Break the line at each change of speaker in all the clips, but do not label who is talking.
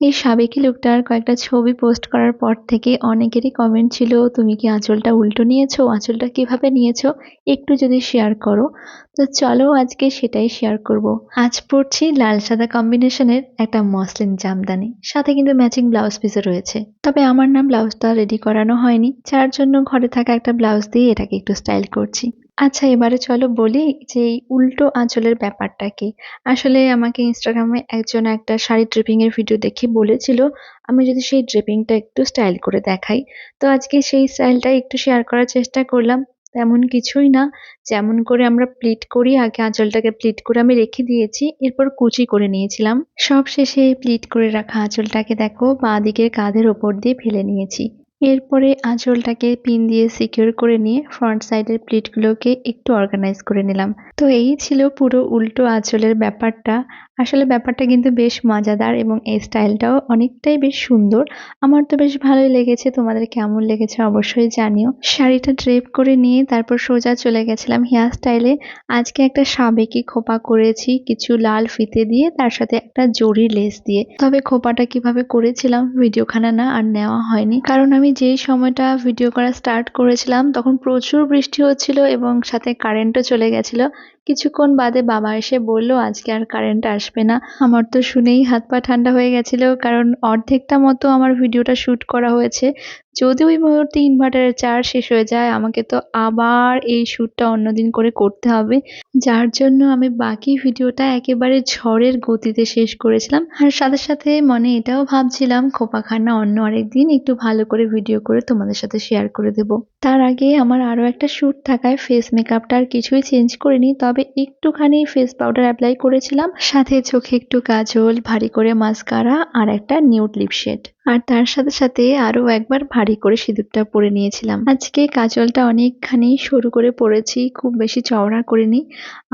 এই সাবেকি লুকটার কয়েকটা ছবি পোস্ট করার পর থেকে অনেকেরই কমেন্ট ছিল, তুমি কি আঁচলটা উল্টো নিয়েছো? আঁচলটা কীভাবে নিয়েছো? একটু যদি শেয়ার করো। তো চলো আজকে সেটাই শেয়ার করব। আজ পড়ছি লাল সাদা কম্বিনেশনের একটা মসলিন জামদানি, সাথে কিন্তু ম্যাচিং ব্লাউজ পিসও রয়েছে। তবে আমার নাম ব্লাউজটা রেডি করানো হয়নি, যার জন্য ঘরে থাকা একটা ব্লাউজ দিয়ে এটাকে একটু স্টাইল করছি। আচ্ছা এবারে চলো বলি যে এই উল্টো আঁচলের ব্যাপারটা কি আসলে আমাকে ইনস্টাগ্রামে একজন একটা শাড়ি ড্রিপিং এর ভিডিও দেখে বলেছিল, আমি যদি সেই ড্রিপিংটা একটু স্টাইল করে দেখাই। তো আজকে সেই স্টাইলটা একটু শেয়ার করার চেষ্টা করলাম। তেমন কিছুই না। যেমন করে আমরা প্লিট করি, আগে আঁচলটাকে প্লিট করে আমি রেখে দিয়েছি, এরপর কুচি করে নিয়েছিলাম। সব শেষে প্লিট করে রাখা আঁচলটাকে দেখো, বাঁ দিকের কাঁধের ওপর দিয়ে ফেলে নিয়েছি। এরপরে আঁচলটাকে পিন দিয়ে সিকিউর করে নিয়ে ফ্রন্ট সাইডের প্লিটগুলোকে একটু অর্গানাইজ করে নিলাম। তো এই ছিল পুরো উল্টো আঁচলের ব্যাপারটা। আসলে ব্যাপারটা কিন্তু বেশ মজাদার এবং এই স্টাইলটাও অনেকটাই বেশ সুন্দর। আমার তো বেশ ভালোই লেগেছে, তোমাদের কেমন লেগেছে অবশ্যই জানিও। শাড়িটা ড্রেপ করে নিয়ে তারপর সোজা চলে গেছিলাম হেয়ার স্টাইলে। আজকে একটা সাবেকি খোপা করেছি, কিছু লাল ফিতে দিয়ে, তার সাথে একটা জরি লেস দিয়ে। তবে খোপাটা কীভাবে করেছিলাম, ভিডিওখানা না আর নেওয়া হয়নি। কারণ আমি যেই সময়টা ভিডিও করা স্টার্ট করেছিলাম, তখন প্রচুর বৃষ্টি হচ্ছিল এবং সাথে কারেন্টও চলে গেছিল। কিছুক্ষণ বাদে বাবা এসে বলল, আজকে আর কারেন্ট আসবে না। আমার তো শুনেই হাত পা ঠান্ডা হয়ে গেছিল, কারণ অর্ধেকটা মতো আমার ভিডিওটা শ্যুট করা হয়েছে। যদি ওই মুহূর্তে ইনভার্টারের চার্জ শেষ হয়ে যায়, আমাকে তো আবার এই শ্যুটটা অন্যদিন করে করতে হবে। যার জন্য আমি বাকি ভিডিওটা একেবারে ঝড়ের গতিতে শেষ করেছিলাম। আর সাথে সাথে মনে এটাও ভাবছিলাম খোপাখানা অন্য আরেক দিন একটু ভালো করে ভিডিও করে তোমাদের সাথে শেয়ার করে দেব। তার আগে আমার আরও একটা শ্যুট থাকায় ফেস মেকআপটা আর কিছুই চেঞ্জ করিনি, তবে একটুখানি ফেস পাউডার অ্যাপ্লাই করেছিলাম, সাথে চোখে একটু কাজল, ভারী করে মাস্কারা আর একটা নিউট লিপশেড আর তার সাথে সাথে আরও একবার ভারী করে সিঁদুরটা পরে নিয়েছিলাম। আজকে কাজলটা অনেকখানি সরু করে পরেছি, খুব বেশি চওড়া করিনি।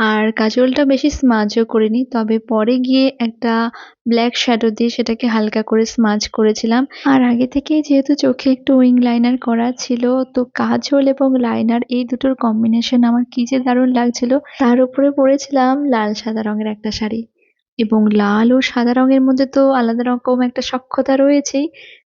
আর কাজলটা বেশি স্মাজও করিনি, তবে পরে গিয়ে একটা ব্ল্যাক শ্যাডো দিয়ে সেটাকে হালকা করে স্মাজ করেছিলাম। আর আগে থেকেই যেহেতু চোখে একটু উইং লাইনার করা ছিল, তো কাজল এবং লাইনার এই দুটোর কম্বিনেশন আমার কি যে দারুণ লাগছিল, তার উপরে পরেছিলাম লাল সাদা রঙের একটা শাড়ি। এবং লাল ও সাদা রঙের মধ্যে তো আলাদা রকম একটা সক্ষতা রয়েছেই।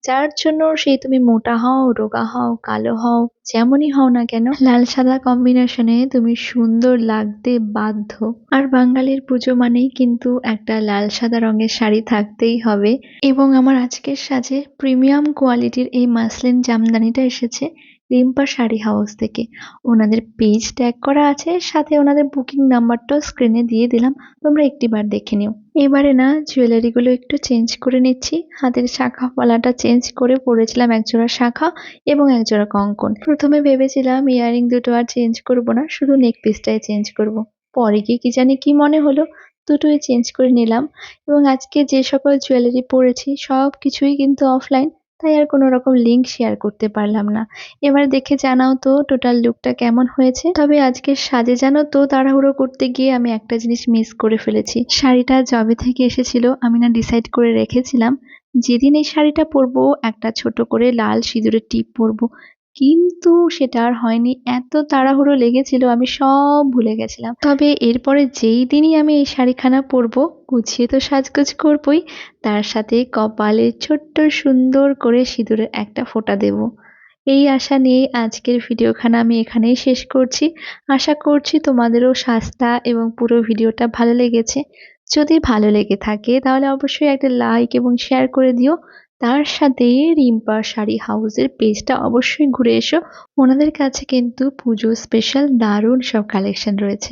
যার জন্য সেই তুমি মোটা হও, রোগা হও, কালো হও, যেমনই হও না কেন, লাল সাদা কম্বিনেশনে তুমি সুন্দর লাগতে বাধ্য। আর বাঙালির পুজো মানেই কিন্তু একটা লাল সাদা রঙের শাড়ি থাকতেই হবে। এবং আমার আজকের সাজে প্রিমিয়াম কোয়ালিটির এই মাসলিন জামদানিটা এসেছে। রিম্পা শাড়ি হাউস থেকে। ওনাদের পেজ ট্যাগ করা আছে, সাথে ওনাদের বুকিং নাম্বারটাও স্ক্রিনে দিয়ে দিলাম। তোমরা একটিবার দেখে নিও। এবারে না জুয়েলারিগুলো একটু চেঞ্জ করে নিচ্ছি। হাতের শাখা পালাটা চেঞ্জ করে পরেছিলাম একজোড়া শাখা এবং একজোড়া কঙ্কন। প্রথমে ভেবেছিলাম ইয়ারিং দুটো আর চেঞ্জ করব না, শুধু নেক পিসটাই চেঞ্জ করব। পরে গিয়ে কি জানি কি মনে হলো, দুটোই চেঞ্জ করে নিলাম। এবং আজকে যে সকল জুয়েলারি পরেছি সব কিছুই কিন্তু অফলাইন তাই আর কোনো রকম লিঙ্ক শেয়ার করতে পারলাম না। এবার দেখে জানাও তো টোটাল লুকটা কেমন হয়েছে। তবে আজকে সাজে জানো তো তাড়াহুড়ো করতে গিয়ে আমি একটা জিনিস মিস করে ফেলেছি। শাড়িটা জবে থেকে এসেছিল, আমি না ডিসাইড করে রেখেছিলাম, যেদিন এই শাড়িটা পরবো একটা ছোট করে লাল সিঁদুরের টিপ পরবো কিন্তু সেটা আর হয়নি। এত তাড়াহুড়ো লেগেছিল, আমি সব ভুলে গেছিলাম। তবে এরপরে যেই দিনই আমি এই শাড়িখানা পরবো, গুছিয়ে তো সাজগোজ করবই, তার সাথে কপালে ছোট্ট সুন্দর করে সিঁদুরের একটা ফোঁটা দেব। এই আশা নিয়ে আজকের ভিডিওখানা আমি এখানেই শেষ করছি। আশা করছি তোমাদেরও সাজটা এবং পুরো ভিডিওটা ভালো লেগেছে। যদি ভালো লেগে থাকে, তাহলে অবশ্যই একটা লাইক এবং শেয়ার করে দিও। তার সাথে রিম্পা শাড়ি হাউসের পেজটা অবশ্যই ঘুরে এসো। ওনাদের কাছে কিন্তু পুজোর স্পেশাল দারুণ সব কালেকশন রয়েছে।